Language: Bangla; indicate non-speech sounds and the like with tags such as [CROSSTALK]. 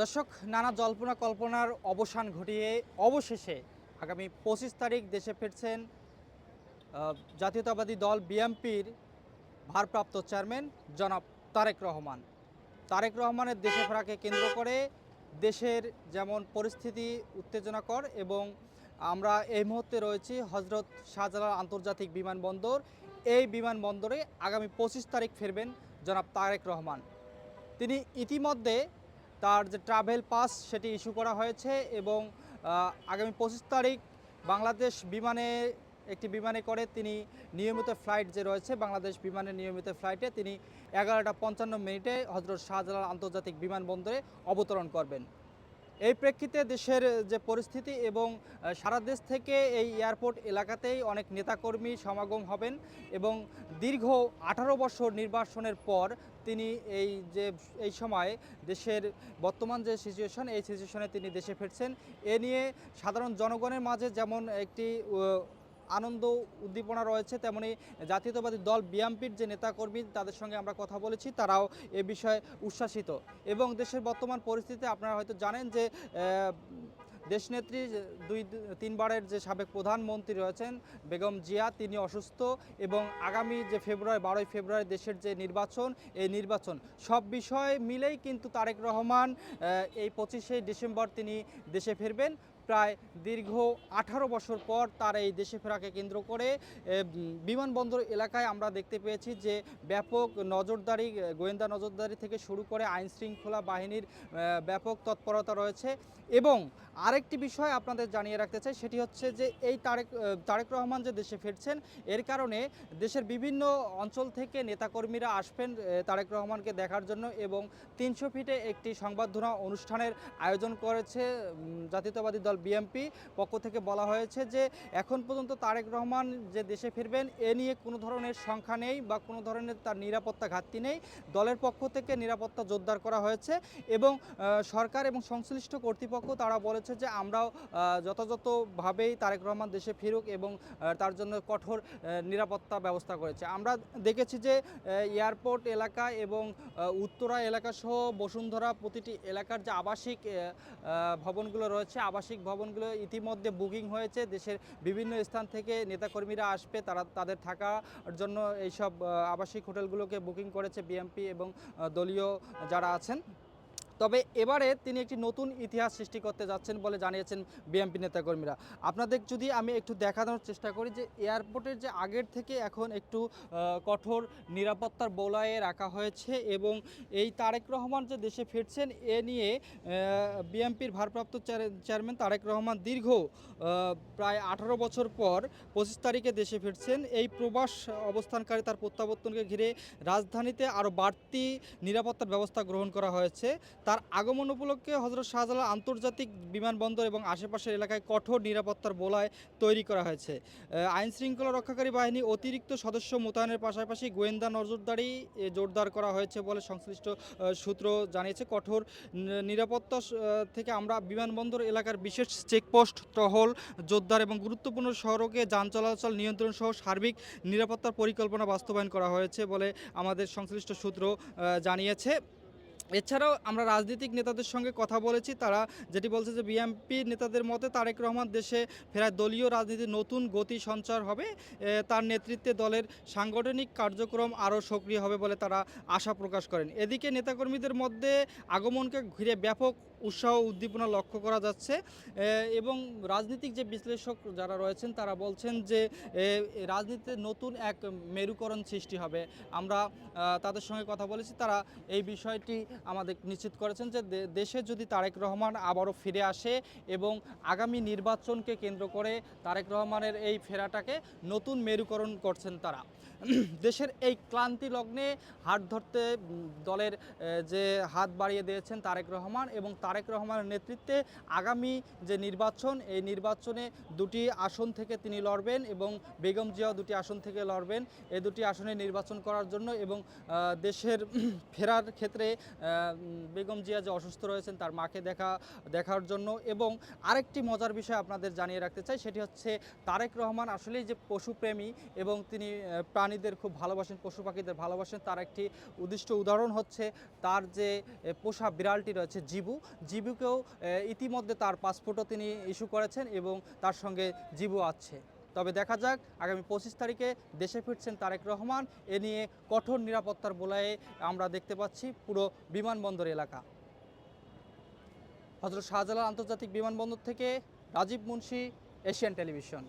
দর্শক, নানা জল্পনা কল্পনার অবসান ঘটিয়ে অবশেষে আগামী পঁচিশ তারিখ দেশে ফিরছেন জাতীয়তাবাদী দল বিএমপির ভারপ্রাপ্ত চেয়ারম্যান জনাব তারেক রহমান। তারেক রহমানের দেশে ফেরাকে কেন্দ্র করে দেশের যেমন পরিস্থিতি উত্তেজনাকর এবং আমরা এই মুহূর্তে রয়েছি হজরত শাহজালাল আন্তর্জাতিক বিমানবন্দর। এই বিমানবন্দরে আগামী পঁচিশ তারিখ ফিরবেন জনাব তারেক রহমান। তিনি ইতিমধ্যে তার যে ট্রাভেল পাস সেটি ইস্যু করা হয়েছে এবং আগামী পঁচিশ তারিখ বাংলাদেশ বিমানে, একটি বিমানে করে তিনি নিয়মিত ফ্লাইট যে রয়েছে, বাংলাদেশ বিমানের নিয়মিত ফ্লাইটে তিনি এগারোটা পঞ্চান্ন মিনিটে হজরত শাহজালাল আন্তর্জাতিক বিমানবন্দরে অবতরণ করবেন। এই প্রেক্ষিতে দেশের যে পরিস্থিতি এবং সারা দেশ থেকে এই এয়ারপোর্ট এলাকাতেই অনেক নেতাকর্মী সমাগম হবেন এবং দীর্ঘ আঠারো বছর নির্বাসনের পর তিনি এই যে, এই সময় দেশের বর্তমান যে সিচুয়েশন এই সিচুয়েশনে তিনি দেশে ফিরছেন। এ নিয়ে সাধারণ জনগণের মাঝে যেমন একটি আনন্দ উদ্দীপনা রয়েছে, তেমনি জাতীয়তাবাদী দল বিএমপির যে নেতাকর্মী তাদের সঙ্গে আমরা কথা বলেছি, তারাও এ বিষয়ে উচ্ছ্বাসিত। এবং দেশের বর্তমান পরিস্থিতি আপনারা হয়তো জানেন যে দেশনেত্রী দুই, তিনবারের যে সাবেক প্রধানমন্ত্রী রয়েছেন বেগম জিয়া, তিনি অসুস্থ এবং আগামী যে ফেব্রুয়ারি, বারোই ফেব্রুয়ারি দেশের যে নির্বাচন, এই নির্বাচন সব বিষয় মিলেই কিন্তু তারেক রহমান এই পঁচিশে ডিসেম্বর তিনি দেশে ফিরবেন। প্রায় দীর্ঘ আঠারো বছর পর তার এই দেশে ফেরাকে কেন্দ্র করে বিমানবন্দর এলাকায় আমরা দেখতে পেয়েছি যে ব্যাপক নজরদারি, গোয়েন্দা নজরদারি থেকে শুরু করে আইন শৃঙ্খলা বাহিনীর ব্যাপক তৎপরতা রয়েছে। এবং আরেকটি বিষয় আপনাদের জানিয়ে রাখতে চাই, সেটি হচ্ছে যে এই তারেক তারেক রহমান যে দেশে ফিরছেন, এর কারণে দেশের বিভিন্ন অঞ্চল থেকে নেতাকর্মীরা আসবেন তারেক রহমানকে দেখার জন্য এবং তিনশো ফিটে একটি সংবর্ধনা অনুষ্ঠানের আয়োজন করেছে জাতীয়তাবাদী দল বিএমপি পক্ষ থেকে বলা হয়েছে যে এখন পর্যন্ত তারেক রহমান যে দেশে ফিরবেন, এ নিয়ে কোনো ধরনের সংখ্যা নেই বা কোনো ধরনের তার নিরাপত্তা ঘাটতি নেই। দলের পক্ষ থেকে নিরাপত্তা জোরদার করা হয়েছে এবং সরকার এবং সংশ্লিষ্ট কর্তৃপক্ষ তারা বলেছে যে আমরাও যথাযথভাবেই তারেক রহমান দেশে ফিরুক এবং তার জন্য কঠোর নিরাপত্তা ব্যবস্থা করেছে। আমরা দেখেছি যে এয়ারপোর্ট এলাকা এবং উত্তরা এলাকা সহ বসুন্ধরা প্রতিটি এলাকার যে আবাসিক ভবনগুলো রয়েছে, আবাসিক ভবনগুলো ইতিমধ্যে বুকিং হয়েছে। দেশের বিভিন্ন স্থান থেকে নেতাকর্মীরা আসবে, তারা তাদের থাকার জন্য এইসব আবাসিক হোটেলগুলোকে বুকিং করেছে বিএমপি এবং দলীয় যারা আছেন। তবে এবারে তিনি একটি নতুন ইতিহাস সৃষ্টি করতে যাচ্ছেন বলে জানিয়েছেন বিএমপি নেতাকর্মীরা। আপনাদের যদি আমি একটু দেখানোর চেষ্টা করি যে এয়ারপোর্টের যে আগের থেকে এখন একটু কঠোর নিরাপত্তার বলয়ে রাখা হয়েছে এবং এই তারেক রহমান যে দেশে ফিরছেন, এ নিয়ে বিএমপির ভারপ্রাপ্ত চেয়ারম্যান তারেক রহমান দীর্ঘ প্রায় আঠারো বছর পর পঁচিশ তারিখে দেশে ফিরছেন। এই প্রবাস অবস্থানকারী তার প্রত্যাবর্তনকে ঘিরে রাজধানীতে আরও বাড়তি নিরাপত্তার ব্যবস্থা গ্রহণ করা হয়েছে। তার আগমন উপলক্ষে হজরত শাহজালাল আন্তর্জাতিক বিমানবন্দর এবং আশেপাশের এলাকায় কঠোর নিরাপত্তার বলয় তৈরি করা হয়েছে। আইন শৃঙ্খলা রক্ষাকারী বাহিনী অতিরিক্ত সদস্য মোতায়েনের পাশাপাশি গোয়েন্দা নজরদারি জোরদার করা হয়েছে বলে সংশ্লিষ্ট সূত্র জানিয়েছে। কঠোর নিরাপত্তা থেকে আমরা বিমানবন্দর এলাকার বিশেষ চেকপোস্ট, টহল, জোরদার এবং গুরুত্বপূর্ণ সড়কে যান চলাচল নিয়ন্ত্রণ সহ সার্বিক নিরাপত্তার পরিকল্পনা বাস্তবায়ন করা হয়েছে বলে আমাদের সংশ্লিষ্ট সূত্র জানিয়েছে। এছাড়াও আমরা রাজনৈতিক নেতাদের সঙ্গে কথা বলেছি, তারা যেটি বলছে যে বিএনপি নেতাদের মতে তারেক রহমান দেশে ফেরায় দলীয় রাজনীতির নতুন গতি সঞ্চার হবে তার নেতৃত্বে দলের সাংগঠনিক কার্যক্রম আরও সক্রিয় হবে বলে তারা আশা প্রকাশ করেন। এদিকে নেতাকর্মীদের মধ্যে আগমনকে ঘিরে ব্যাপক উৎসাহ উদ্দীপনা লক্ষ্য করা যাচ্ছে। এবং রাজনৈতিক যে বিশ্লেষক যারা রয়েছেন, তারা বলছেন যে রাজনীতিতে নতুন এক মেরুকরণ সৃষ্টি হবে। আমরা তাদের সঙ্গে কথা বলেছি, তারা এই বিষয়টি আমাদের নিশ্চিত করেছেন যে দেশে যদি তারেক রহমান আবারও ফিরে আসে এবং আগামী নির্বাচনকে কেন্দ্র করে তারেক রহমানের এই ফেরাটাকে নতুন মেরুকরণ করছেন তারা। দেশের এই ক্লান্তি লগ্নে হাত ধরতে দলের যে হাত বাড়িয়ে দিয়েছেন তারেক রহমান এবং তারেক রহমানের নেতৃত্বে আগামী যে নির্বাচন, এই নির্বাচনে দুটি আসন থেকে তিনি লড়বেন এবং বেগম জিয়াও দুটি আসন থেকে লড়বেন। এই দুটি আসনে নির্বাচন করার জন্য এবং দেশের [CLEARS THROAT] ফেরার ক্ষেত্রে বেগম জিয়া যে অসুস্থ রয়েছেন তার মাকে দেখা, দেখার জন্য এবং আরেকটি মজার বিষয় আপনাদের জানিয়ে রাখতে চাই, সেটি হচ্ছে তারেক রহমান আসলেই যে পশুপ্রেমী এবং তিনি প্রাণীদের খুব ভালোবাসেন, পশু পাখিদের ভালোবাসেন, তার একটি উদ্দিষ্ট উদাহরণ হচ্ছে তার যে পোষা বিড়ালটি রয়েছে জিবু জিবুকেও ইতিমধ্যে তার পাসপোর্টও তিনি ইস্যু করেছেন এবং তার সঙ্গে জিবু আছে। তবে দেখা যাক, আগামী পঁচিশ তারিখে দেশে ফিরছেন তারেক রহমান। এ নিয়ে কঠোর নিরাপত্তার বলয়ে আমরা দেখতে পাচ্ছি পুরো বিমানবন্দর এলাকা। হজরত শাহজালাল আন্তর্জাতিক বিমানবন্দর থেকে রাজীব মুন্সি, এশিয়ান টেলিভিশন।